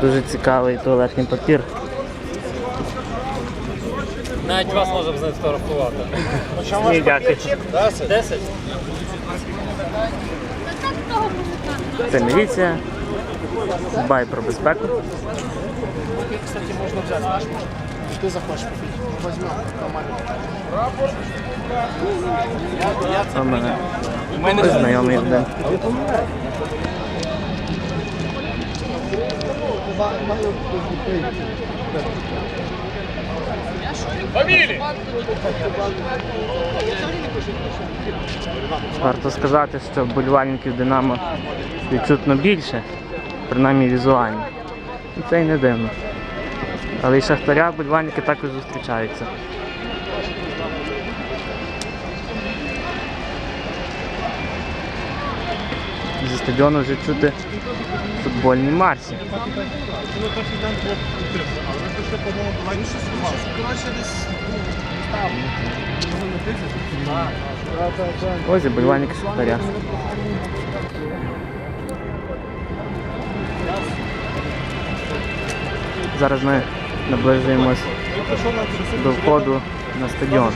Дуже цікавий туалетний папір. Навіть вас можемо сфотографувати. Ні, дякую. 10? Це міліція. Дбай про безпеку. Кстати, можно взять, знаешь, можно. Ты захочешь купить, возьмем нормально. У мене знайомий один. Варто сказати, що вболівальників Динамо відчутно більше, принаймні візуально. І це й не дивно. Але і Шахтаря вболівальники також зустрічаються. Зі стадіону вже чути футбольні марсі. Ось і болівальники Шахтаря. Зараз ми наближуємось до входу на стадіон.